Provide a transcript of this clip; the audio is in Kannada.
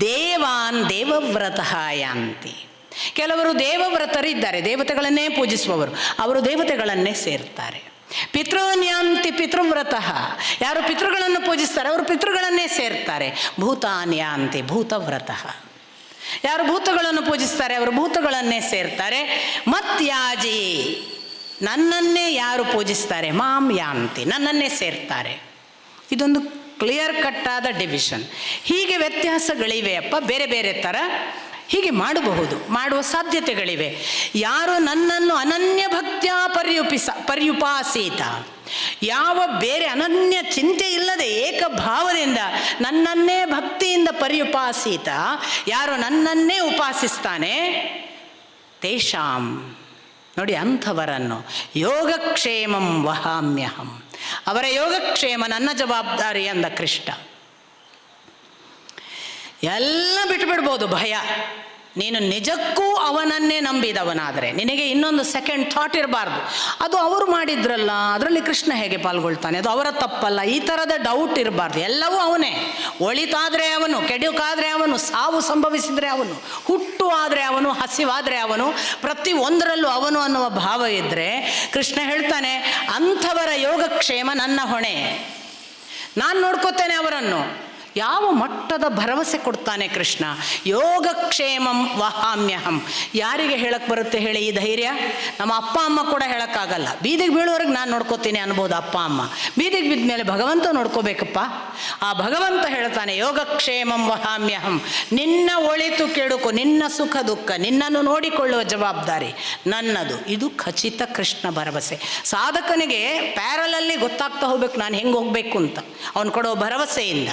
ದೇವಾನ್ ದೇವವ್ರತಃ ಯಾಂತಿ ಕೆಲವರು ದೇವವ್ರತರಿದ್ದಾರೆ, ದೇವತೆಗಳನ್ನೇ ಪೂಜಿಸುವವರು, ಅವರು ದೇವತೆಗಳನ್ನೇ ಸೇರ್ತಾರೆ. ಪಿತೃನ್ಯಾಂತಿ ಪಿತೃವ್ರತಃ. ಯಾರು ಪಿತೃಗಳನ್ನು ಪೂಜಿಸ್ತಾರೆ, ಅವರು ಪಿತೃಗಳನ್ನೇ ಸೇರ್ತಾರೆ. ಭೂತಾನ್ಯಾಂತಿ ಭೂತವ್ರತಃ. ಯಾರು ಭೂತಗಳನ್ನು ಪೂಜಿಸ್ತಾರೆ, ಅವರು ಭೂತಗಳನ್ನೇ ಸೇರ್ತಾರೆ. ಮತ್ಯಾಜಿ, ನನ್ನನ್ನೇ ಯಾರು ಪೂಜಿಸ್ತಾರೆ? ಮಾಂ ಯಾಂತಿ ನನ್ನನ್ನೇ ಸೇರ್ತಾರೆ. ಇದೊಂದು ಕ್ಲಿಯರ್ ಕಟ್ಟಾದ ಡಿವಿಷನ್ ಹೀಗೆ ವ್ಯತ್ಯಾಸಗಳಿವೆಯಪ್ಪ ಬೇರೆ ಬೇರೆ ಥರ ಹೀಗೆ ಮಾಡಬಹುದು, ಮಾಡುವ ಸಾಧ್ಯತೆಗಳಿವೆ. ಯಾರು ನನ್ನನ್ನು ಅನನ್ಯ ಭಕ್ತ್ಯಾ ಪರ್ಯುಪಿಸ, ಪರ್ಯುಪಾಸೀತ. ಯಾವ ಬೇರೆ ಅನನ್ಯ ಚಿಂತೆ ಇಲ್ಲದೆ ಏಕಭಾವದಿಂದ ನನ್ನನ್ನೇ ಭಕ್ತಿಯಿಂದ ಪರ್ಯುಪಾಸೀತ, ಯಾರು ನನ್ನನ್ನೇ ಉಪಾಸಿಸ್ತಾನೆ? ತೇಷಾಂ. ನೋಡಿ ಅಂಥವರನ್ನು. ಯೋಗಕ್ಷೇಮಂ ವಹಾಮ್ಯಹಂ. ಅವರ ಯೋಗಕ್ಷೇಮ ನನ್ನ ಜವಾಬ್ದಾರಿ ಅಂದ ಕೃಷ್ಣ. ಎಲ್ಲ ಬಿಟ್ಬಿಡ್ಬೋದು ಭಯ. ನೀನು ನಿಜಕ್ಕೂ ಅವನನ್ನೇ ನಂಬಿದವನಾದರೆ ನಿನಗೆ ಇನ್ನೊಂದು ಸೆಕೆಂಡ್ ಥಾಟ್ ಇರಬಾರ್ದು. ಅದು ಅವರು ಮಾಡಿದ್ರಲ್ಲ, ಅದರಲ್ಲಿ ಕೃಷ್ಣ ಹೇಗೆ ಪಾಲ್ಗೊಳ್ತಾನೆ? ಅದು ಅವರ ತಪ್ಪಲ್ಲ, ಈ ಥರದ ಡೌಟ್ ಇರಬಾರ್ದು. ಎಲ್ಲವೂ ಅವನೇ. ಒಳಿತಾದರೆ ಅವನು, ಕೆಡುಕಾದರೆ ಅವನು, ಸಾವು ಸಂಭವಿಸಿದರೆ ಅವನು, ಹುಟ್ಟು ಅವನು ಹಸಿವಾದರೆ ಅವನು, ಪ್ರತಿ ಒಂದರಲ್ಲೂ ಅವನು ಅನ್ನುವ ಭಾವ ಇದ್ದರೆ ಕೃಷ್ಣ ಹೇಳ್ತಾನೆ, ಅಂಥವರ ಯೋಗಕ್ಷೇಮ ನನ್ನ ಹೊಣೆ. ನಾನು ನೋಡ್ಕೋತೇನೆ ಅವರನ್ನು. ಯಾವ ಮಟ್ಟದ ಭರವಸೆ ಕೊಡ್ತಾನೆ ಕೃಷ್ಣ? ಯೋಗಕ್ಷೇಮಂ ವಹಾಮ್ಯಹಂ. ಯಾರಿಗೆ ಹೇಳಕ್ಕೆ ಬರುತ್ತೆ ಹೇಳಿ ಈ ಧೈರ್ಯ? ನಮ್ಮ ಅಪ್ಪ ಅಮ್ಮ ಕೂಡ ಹೇಳೋಕ್ಕಾಗಲ್ಲ. ಬೀದಿಗೆ ಬೀಳೋರಿಗೆ ನಾನು ನೋಡ್ಕೋತೀನಿ ಅನ್ಬೋದು ಅಪ್ಪ ಅಮ್ಮ. ಬೀದಿಗೆ ಬಿದ್ದ ಮೇಲೆ ಭಗವಂತ ನೋಡ್ಕೋಬೇಕಪ್ಪ. ಆ ಭಗವಂತ ಹೇಳ್ತಾನೆ, ಯೋಗಕ್ಷೇಮಂ ವಹಾಮ್ಯಹಂ. ನಿನ್ನ ಒಳಿತು ಕೆಡುಕು ನಿನ್ನ ಸುಖ ದುಃಖ, ನಿನ್ನನ್ನು ನೋಡಿಕೊಳ್ಳುವ ಜವಾಬ್ದಾರಿ ನನ್ನದು. ಇದು ಖಚಿತ ಕೃಷ್ಣ ಭರವಸೆ. ಸಾಧಕನಿಗೆ ಪ್ಯಾರಲಲ್ಲಿ ಗೊತ್ತಾಗ್ತಾ ಹೋಗ್ಬೇಕು, ನಾನು ಹೆಂಗೆ ಹೋಗ್ಬೇಕು ಅಂತ. ಅವನು ಕೊಡೋ ಭರವಸೆಯಿಂದ.